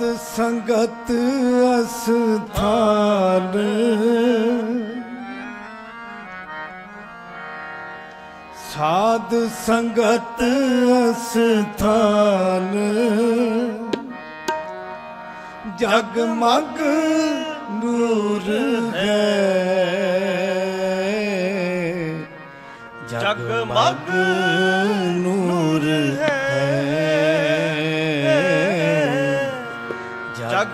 ਸਾਧ ਸੰਗਤ ਅਸਥਾਨ ਸਾਧ ਸੰਗਤ ਅਸਥਾਨ ਜਗ ਮਗ ਨੂਰ ਹੈ। ਜਗਮਗ ਨੂਰ ਹੈ।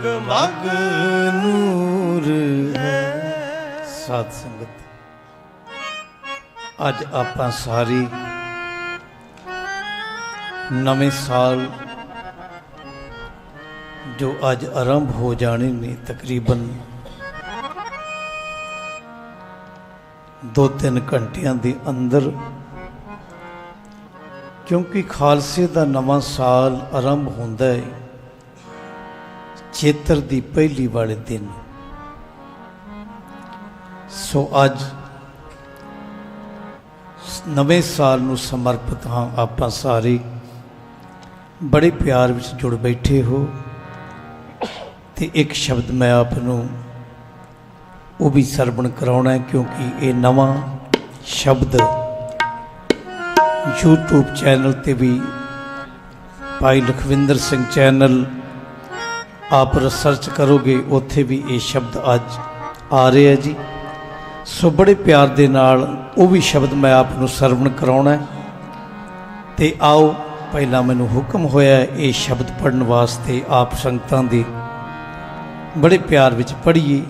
ਜਗਮਗ ਨੂਰ ਹੈ। ਸਾਧ ਸੰਗਤ, ਅੱਜ ਆਪਾਂ ਸਾਰੀ ਨਵੇਂ ਸਾਲ ਜੋ ਅੱਜ ਆਰੰਭ ਹੋ ਜਾਣੇ ਨੇ, ਤਕਰੀਬਨ 2-3 ਘੰਟਿਆਂ ਦੇ ਅੰਦਰ, ਕਿਉਂਕਿ ਖਾਲਸੇ ਦਾ ਨਵਾਂ ਸਾਲ ਆਰੰਭ ਹੁੰਦਾ ਹੈ। ਚੇਤਰ ਦੀ ਪਹਿਲੀ ਵਾਲੇ ਦਿਨ। ਸੋ ਅੱਜ ਨਵੇਂ ਸਾਲ ਨੂੰ ਸਮਰਪਿਤ ਹਾਂ ਆਪਾਂ ਸਾਰੇ। ਬੜੇ ਪਿਆਰ ਵਿੱਚ ਜੁੜ ਬੈਠੇ ਹੋ। ਤੇ ਇੱਕ ਸ਼ਬਦ ਮੈਂ ਆਪ ਨੂੰ ਉਹ ਵੀ ਸਰਵਣ ਕਰਾਉਣਾ ਹੈ ਕਿਉਂਕਿ ਇਹ ਨਵਾਂ ਸ਼ਬਦ YouTube ਚੈਨਲ ਤੇ ਵੀ ਭਾਈ ਲਖਵਿੰਦਰ ਸਿੰਘ ਚੈਨਲ ਆਪ ਰਿਸਰਚ ਕਰੋਗੇ, ਉੱਥੇ ਵੀ ਇਹ ਸ਼ਬਦ ਅੱਜ ਆ ਰਿਹਾ ਜੀ। ਸੋ ਬੜੇ ਪਿਆਰ ਦੇ ਨਾਲ ਉਹ ਵੀ ਸ਼ਬਦ ਮੈਂ ਆਪ ਨੂੰ ਸਰਵਣ ਕਰਾਉਣਾ ਹੈ। ਤੇ ਆਓ, ਪਹਿਲਾਂ ਮੈਨੂੰ ਹੁਕਮ ਹੋਇਆ ਇਹ ਸ਼ਬਦ ਪੜਨ ਵਾਸਤੇ ਆਪ ਸੰਗਤਾਂ ਦੇ ਬੜੇ ਪਿਆਰ ਵਿੱਚ ਪੜ੍ਹੀਏ।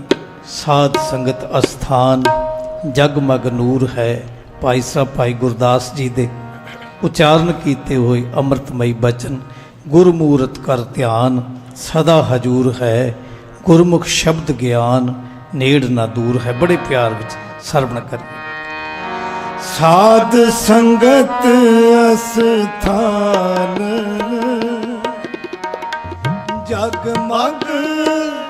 ਸਾਧ ਸੰਗਤ ਅਸਥਾਨ ਜਗਮਗ ਨੂਰ ਹੈ। ਭਾਈ ਸਾਹਿਬ, ਭਾਈ ਗੁਰਦਾਸ ਜੀ ਦੇ ਉਚਾਰਨ ਕੀਤੇ ਹੋਏ ਅੰਮ੍ਰਿਤਮਈ ਬਚਨ, ਗੁਰਮੂਰਤ ਕਰ ਧਿਆਨ। ਸਦਾ ਹਜੂਰ ਹੈ। ਗੁਰਮੁਖ ਸ਼ਬਦ ਗਿਆਨ ਨੇੜ ਨਾ ਦੂਰ ਹੈ। ਬੜੇ ਪਿਆਰ ਵਿੱਚ ਸਰਵਣ ਕਰੀਏ। ਸਾਧ ਸੰਗਤ ਅਸਥਾਨ ਜਗਮਗ ਨੂਰ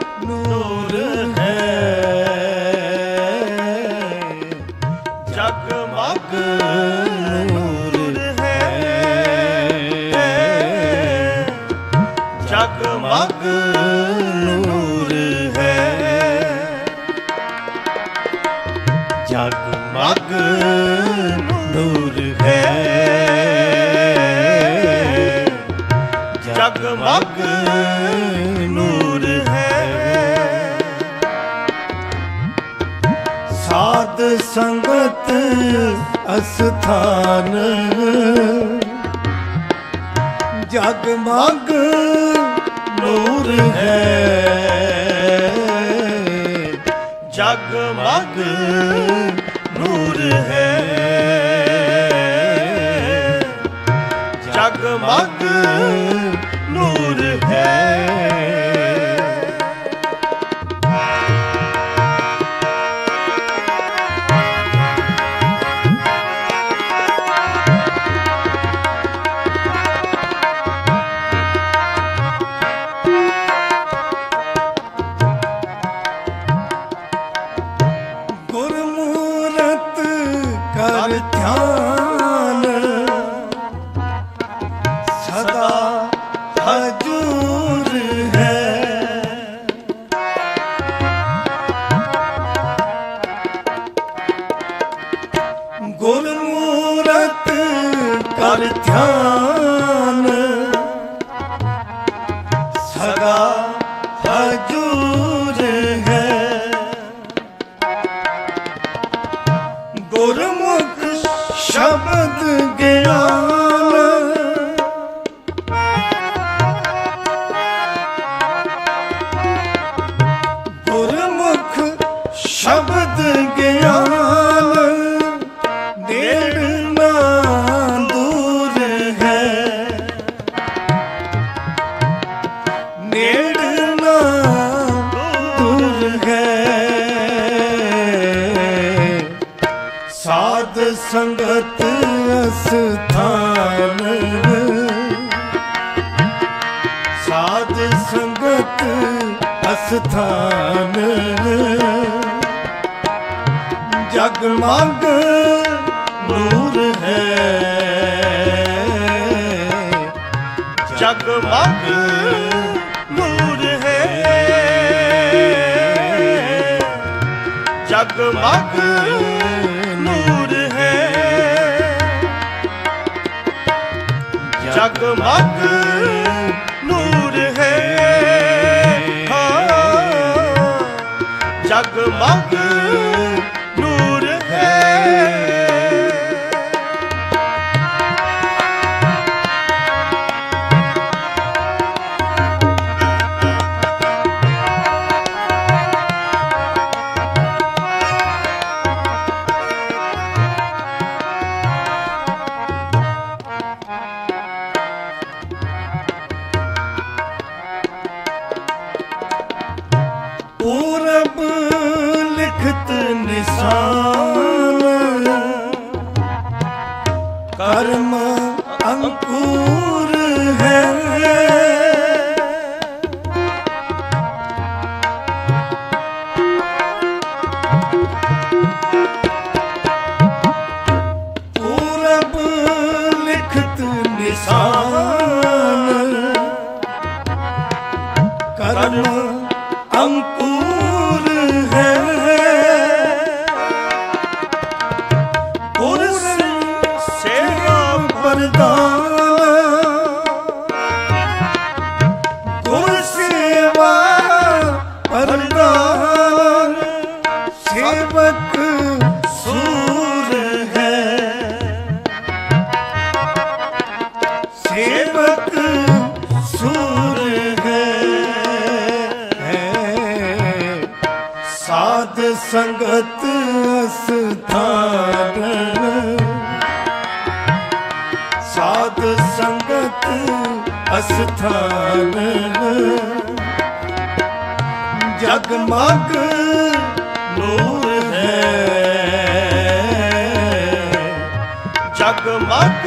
ਜਗਮਗ ਨੂਰ ਹੈ ਜਗਮਗ ਨੂਰ ਹੈ ਜਗਮਗ ਨੂਰ ਹੈ ਸਾਧ ਸੰਗਤ ਅਸਥਾਨ ਜਗਮਗ ਨੂਰ ਹੈ। ਜਗਮਗ ਨੂਰ ਹੈ। ਜਗਮਗ ਨੂਰ ਹੈ। ਸੰਗਤ ਅਸਥਾਨ ਸਾਧ ਸੰਗਤ ਅਸਥਾਨ ਜਗ ਮੰਗ ਨੂਰ ਹੈ। ਜਗ ਮੰਗ ਨੂਰ ਹੈ। ਜਗ ਮੰਗ ਜਗਮਗ ਨੂਰ ਹੈ। कर्म अंकुर ਜਗਮਗ ਨੂਰ ਹੈ। ਜਗਮਗ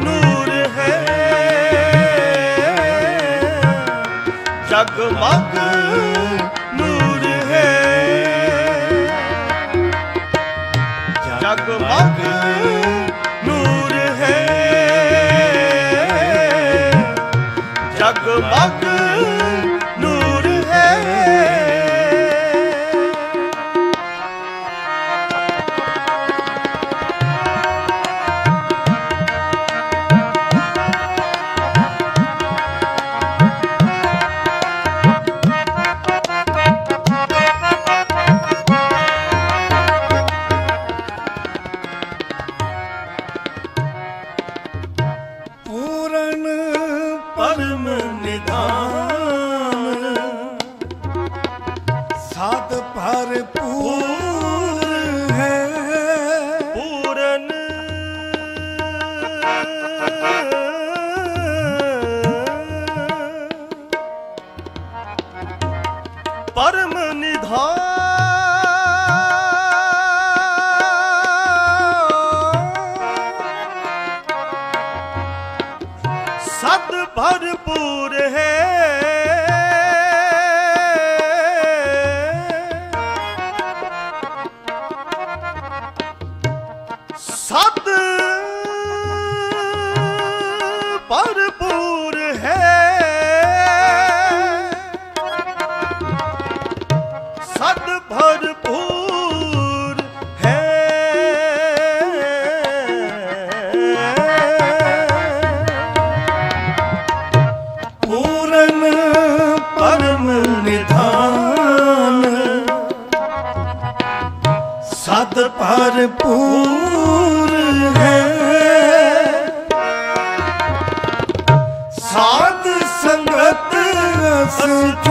ਨੂਰ ਹੈ। ਜਗਮਗ ਨੂਰ ਹੈ। ਜਗਮਗ ਨੂਰ ਹੈ। ਭਰਪੂਰ ਹੈ। ਸਾਧ ਸੰਗਤ ਸੰਥ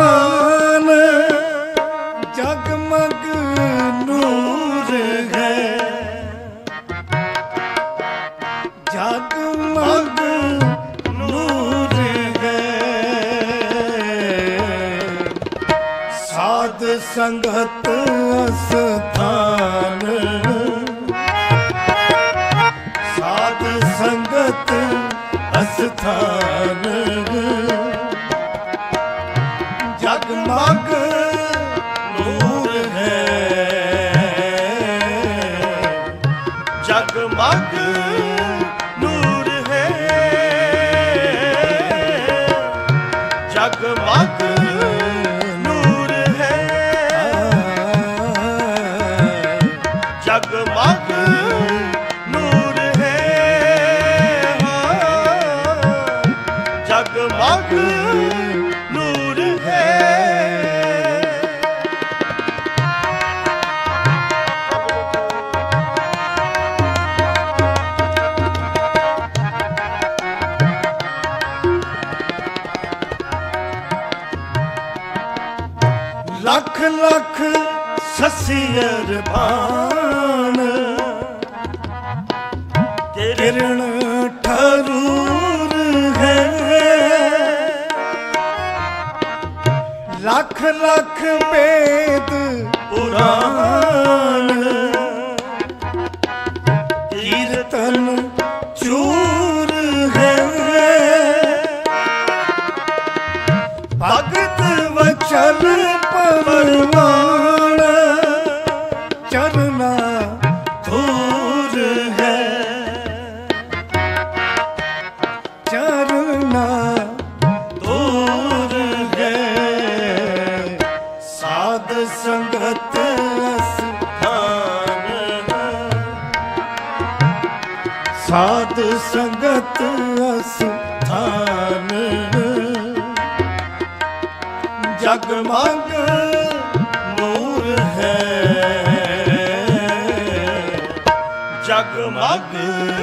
ਸੰਗਤ ਅਸਥਾਨ ਜਗ ਨੂਰ ਹੈ। ਜਗ ਨੂਰ ਹੈ। ਜਗ ਲੱਖ ਸਸੀਰ ਬਾਣ ਕਿਰਣ ਠਰੂਰ ਹੈ। ਲੱਖ ਲੱਖ ਵੇਦ ਪੁਰਾਣ। ਸੰਗਤ ਅਸਥਾਨ। ਜਗਮਗ ਨੂਰ ਹੈ। ਜਗਮਗ ਨੂਰ